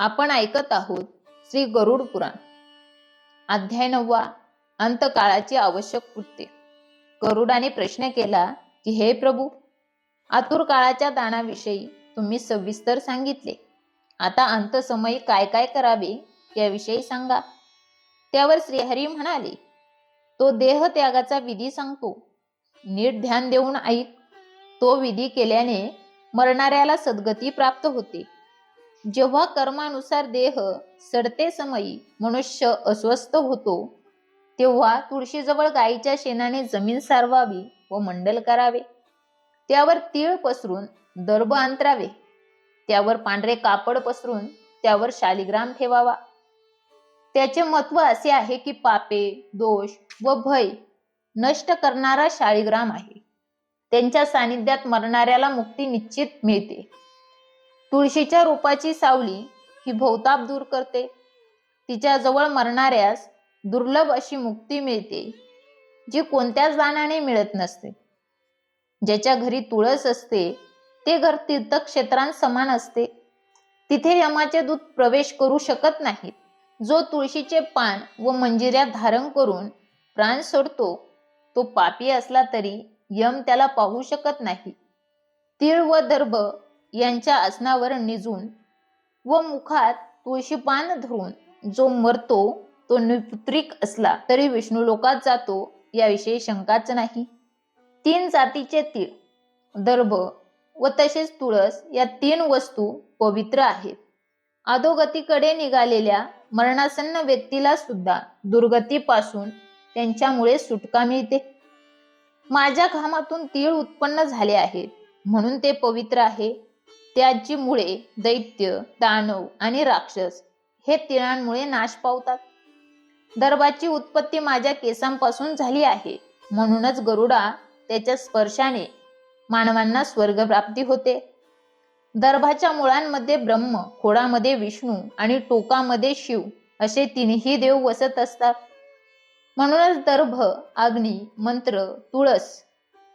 आपण ऐकत आहोत श्री गरुड पुराण. अध्याय नववा अंतकाळाची आवश्यक कृत्य. गरुडाने प्रश्न केला की हे प्रभू आतुर काळाच्या दानाविषयी तुम्ही सविस्तर सांगितले. आता अंतसमयी काय काय करावे याविषयी सांगा. त्यावर श्रीहरी म्हणाले तो देह त्यागाचा विधी सांगतो. नीट ध्यान देऊन ऐक. तो विधी केल्याने मरणाऱ्याला सद्गती प्राप्त होते. जेव्हा कर्मानुसार देह सडते समयी मनुष्य अस्वस्थ होतो तेव्हा तुळशीजवळ गायीच्या शेणाने जमीन सारवावी व मंडल करावे. त्यावर तीळ पसरून दर्भ अंतरावे. त्यावर पांढरे कापड पसरून त्यावर शालिग्राम ठेवावा. त्याचे महत्त्व असे आहे की पापे दोष व भय नष्ट करणारा शालिग्राम आहे. त्यांच्या सानिध्यात मरणाऱ्याला मुक्ती निश्चित मिळते. तुळशीच्या रोपाची सावली ही भवताप दूर करते. तिच्या जवळ मरणाऱ्यास दुर्लभ अशी मुक्ती मिळते जी कोणत्याच दानाने मिळत नसते. ज्याच्या घरी तुळस असते ते घर तीर्थक्षेत्रां समान असते. तिथे यमाचे दूत प्रवेश करू शकत नाहीत. जो तुळशीचे पान व मंजिऱ्या धारण करून प्राण सोडतो तो पापी असला तरी यम त्याला पाहू शकत नाही. तीळ व दर्भ यांच्या आसनावर निजून व मुखात तुळशीपान धरून जो मरतो तो निपुत्रिक असला तरी विष्णू लोकात जातो याविषयी शंकाच नाही. तीन जातीचे तीळ दर्भ व तसेच तुळस या तीन वस्तू पवित्र आहेत. अधोगतीकडे निघालेल्या मरणासन्न व्यक्तीला सुद्धा दुर्गतीपासून त्यांच्यामुळे सुटका मिळते. माझ्या घामातून तीळ उत्पन्न झाले आहेत म्हणून ते पवित्र आहे. त्याची मुळे दैत्य दानव आणि राक्षस हे तिळांमुळे नाश पावतात. दर्भाची उत्पत्ती माझ्या केसांपासून झाली आहे. म्हणूनच गरुडा त्याच्या स्पर्शाने मानवांना स्वर्गप्राप्ती होते. दर्भाच्या मुळांमध्ये ब्रह्म खोडामध्ये विष्णू आणि टोकामध्ये शिव असे तिन्ही देव वसत असतात. म्हणूनच दर्भ अग्नी मंत्र तुळस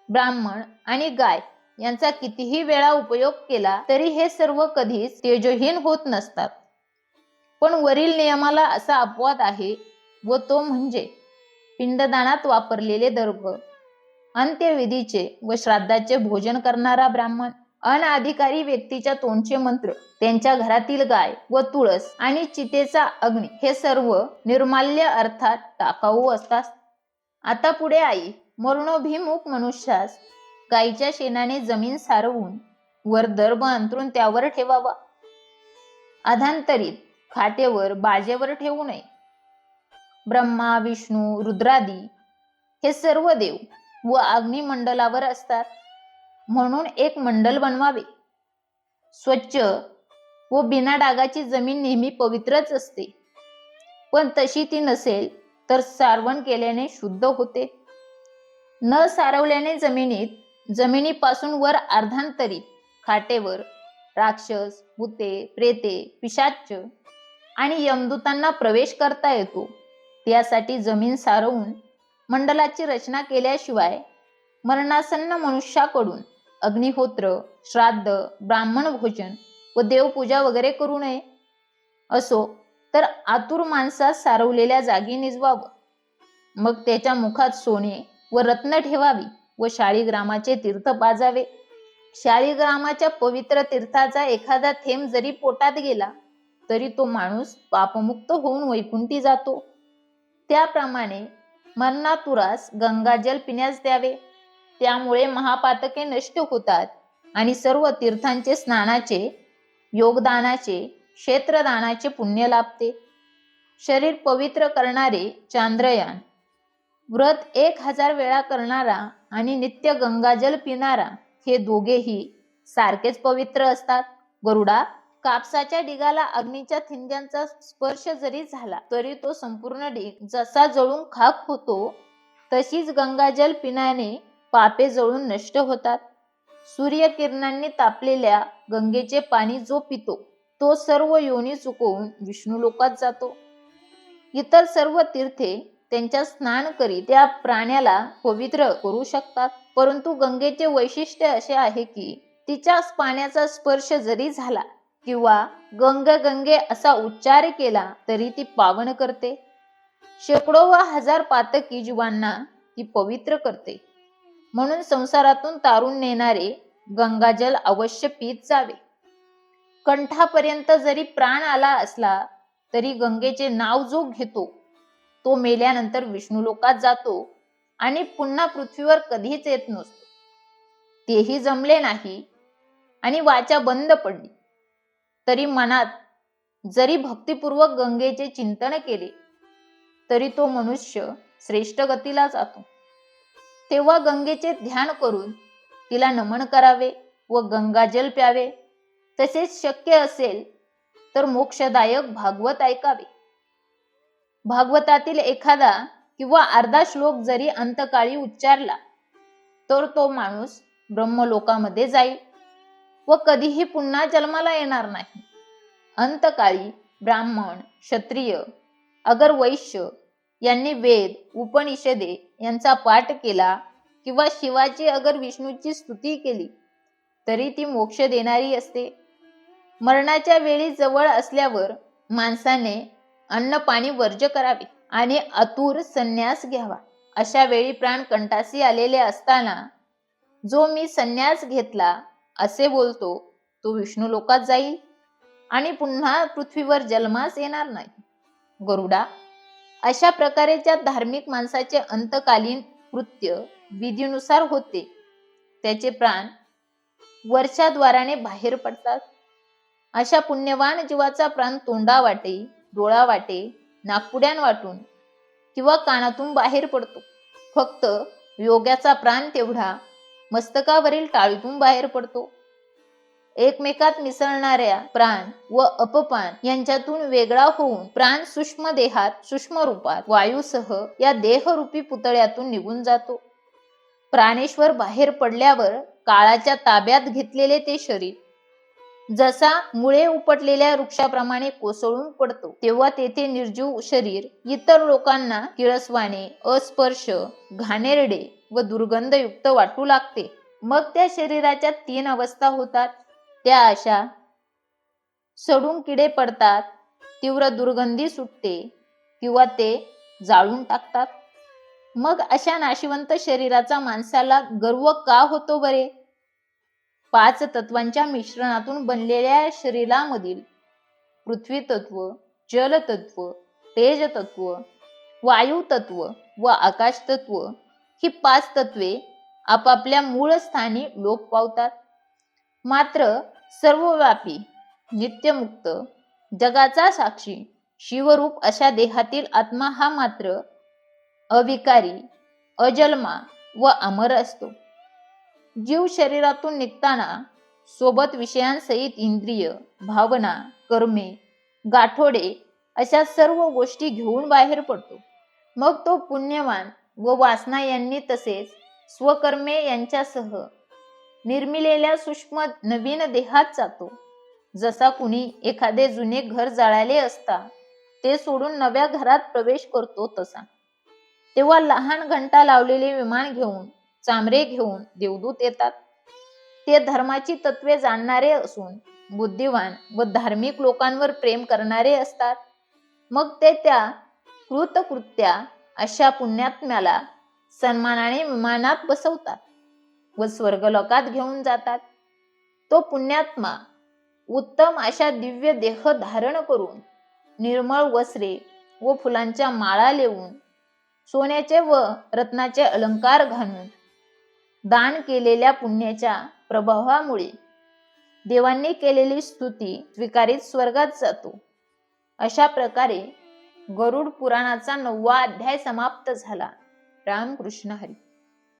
ब्राह्मण आणि गाय यांचा कितीही वेळा उपयोग केला तरी हे सर्व कधीच तेजहीन होत नसतात. पण वरील नियमाला असा अपवाद आहे व तो म्हणजे पिंडदानात वापरलेले दर्भ अंत्यविधीचे व श्राद्धाचे भोजन करणारा ब्राह्मण अनाधिकारी व्यक्तीच्या तोंडचे मंत्र त्यांच्या घरातील गाय व तुळस आणि चितेचा अग्नी हे सर्व निर्माल्य अर्थात टाकाऊ असतात. आता पुढे आई मरणोभिमुख मनुष्यास गाईच्या शेणाने जमीन सारवून वर दर्भ अंतरून त्यावर ठेवावा. अधांतरित खाटेवर बाजेवर ठेवू नये. ब्रह्मा विष्णू रुद्रादी हे सर्व देव व अग्निमंडलावर असतात. म्हणून एक मंडल बनवावे. स्वच्छ व बिना डागाची जमीन नेहमी पवित्रच असते. पण तशी ती नसेल तर सारवण केल्याने शुद्ध होते. न सारवल्याने जमिनीत जमिनीपासून वर अर्धांतरीत खाटेवर राक्षस भूते प्रेते पिशाच आणि यमदूतांना प्रवेश करता येतो. त्यासाठी जमीन सारवून मंडलाची रचना केल्याशिवाय मरणासन्न मनुष्याकडून अग्निहोत्र श्राद्ध ब्राह्मण भोजन व देवपूजा वगैरे करू नये. असो तर आतुर माणसास सारवलेल्या जागी निजवावं. मग त्याच्या मुखात सोने व रत्न ठेवावी. व शाळीग्रामाचे तीर्थ पाजावे. शाळीग्रामाच्या पवित्र तीर्थाचा एखादा थेंब जरी पोटात गेला तरी तो माणूस पापमुक्त होऊन वैकुंठी जातो. त्याप्रमाणे मरणातुरास गंगाजल पिण्यास द्यावे. त्यामुळे महापातके नष्ट होतात आणि सर्व तीर्थांचे स्नानाचे योगदानाचे क्षेत्रदानाचे पुण्य लाभते. शरीर पवित्र करणारे चांद्रयान व्रत एक हजार वेळा करणारा आणि नित्य गंगाजल पिणारा हे दोघेही सारखेच पवित्र असतात. गरुडा कापसाच्या डिगाला अग्नीच्या थिंग्यांचा स्पर्श जरी झाला तरी तो संपूर्ण डिग जसा जळून खाक होतो तशीच गंगाजल पिण्याने पापे जळून नष्ट होतात. सूर्यकिरणांनी तापलेल्या गंगेचे पाणी जो पितो तो सर्व योनी चुकवून विष्णू लोकात जातो. इतर सर्व तीर्थे त्यांच्या स्नान करी त्या प्राण्याला पवित्र करू शकतात. परंतु गंगेचे वैशिष्ट्य असे आहे की तिच्या पाण्याचा स्पर्श जरी झाला किंवा गंग गंगे असा उच्चार केला तरी ती पावन करते. शेकडो व हजार पातकी जीवांना ती पवित्र करते. म्हणून संसारातून तारून नेणारे गंगाजल अवश्य पीत जावे. कंठापर्यंत जरी प्राण आला असला तरी गंगेचे नाव जो घेतो तो मेल्यानंतर विष्णू लोकात जातो आणि पुन्हा पृथ्वीवर कधीच येत नसतो. तेही जमले नाही आणि वाचा बंद पडली. तरी मनात जरी भक्तिपूर्वक गंगेचे चिंतन केले तरी तो मनुष्य श्रेष्ठ गतीला जातो. तेव्हा गंगेचे ध्यान करून तिला नमन करावे व गंगाजल प्यावे. तसेच शक्य असेल तर मोक्षदायक भागवत ऐकावे. भागवतातील एखादा किंवा अर्धा श्लोक जरी अंतकाळी उच्चारला तर तो माणूस ब्रह्मलोकामध्ये जाईल व कधीही पुन्हा जन्माला येणार नाही. अंतकाळी ब्राह्मण क्षत्रिय अगर वैश्य यांनी वेद उपनिषदे यांचा पाठ केला किंवा शिवाची अगर विष्णूची स्तुती केली तरी ती मोक्ष देणारी असते. मरणाच्या वेळी जवळ असल्यावर माणसाने अन्न पाणी वर्ज्य करावे आणि अतुर संन्यास घ्यावा. अशा वेळी प्राण कंटासी आलेले असताना जो मी संन्यास घेतला असे बोलतो तो विष्णू लोकात जाईल आणि पुन्हा पृथ्वीवर जन्मास येणार नाही. गरुडा अशा प्रकारे ज्या धार्मिक माणसाचे अंतकालीन कृत्य विधीनुसार होते त्याचे प्राण वरच्या द्वाराने बाहेर पडतात. अशा पुण्यवान जीवाचा प्राण तोंडा वाटे डोळा वाटे नागपुड्यान वाटून किंवा कानातून बाहेर पडतो. फक्त योग्याचा प्राण तेवढा मस्तकावरील टाळीतून बाहेर पडतो. एकमेकात मिसळणाऱ्या प्राण व अपपान यांच्यातून वेगळा होऊन प्राण सूक्ष्म देहात सूक्ष्म रूपात वायूसह या देहरूपी पुतळ्यातून निघून जातो. प्राणेश्वर बाहेर पडल्यावर काळाच्या ताब्यात घेतलेले ते शरीर जसा मुळे उपटलेल्या वृक्षाप्रमाणे कोसळून पडतो तेव्हा तेथे निर्जीव शरीर इतर लोकांना किळसवाने अस्पर्श घाणेरडे व दुर्गंधयुक्त वाटू लागते. मग त्या शरीराच्या तीन अवस्था होतात. त्या अशा सडून किडे पडतात तीव्र दुर्गंधी सुटते किंवा ते जाळून टाकतात. मग अशा नाशिवंत शरीराचा माणसाला गर्व का होतो बरे? पाच तत्वांच्या मिश्रणातून बनलेल्या शरीरामधील पृथ्वी तत्व जल तत्व तेज तत्व वायू तत्व व आकाश तत्व ही पाच तत्वे आपापल्या मूळ स्थानी लोप पावतात. मात्र सर्वव्यापी नित्यमुक्त जगाचा साक्षी शिवरूप अशा देहातील आत्मा हा मात्र अविकारी अजन्मा व अमर असतो. जीव शरीरातून निघताना सोबत विषयांसहित इंद्रिय भावना कर्मे गाठोडे अशा सर्व गोष्टी घेऊन बाहेर पडतो. मग तो पुण्यवान व वासना यांनी तसेच स्वकर्मे यांच्यासह निर्मिलेल्या सूक्ष्म नवीन देहात जातो. जसा कुणी एखादे जुने घर जाळाले असता ते सोडून नव्या घरात प्रवेश करतो तसा. तेव्हा लहान घंटा लावलेले विमान घेऊन चामरे घेऊन देवदूत येतात. ते धर्माची तत्वे जाणणारे असून बुद्धिवान व धार्मिक लोकांवर प्रेम करणारे असतात. मग ते त्या कृतकृत्या अशा पुण्यात्म्याला सन्मानाने विमानात बसवतात व स्वर्गलोकात घेऊन जातात. तो पुण्यात्मा उत्तम अशा दिव्य देह धारण करून निर्मळ वस्त्रे व फुलांच्या माळा लिहून सोन्याचे व रत्नाचे अलंकार घालून दान केलेल्या पुण्याच्या प्रभावामुळे देवांनी केलेली स्तुती स्वीकारित स्वर्गात जातो. अशा प्रकारे गरुड पुराणाचा नववा अध्याय समाप्त झाला. रामकृष्ण हरी.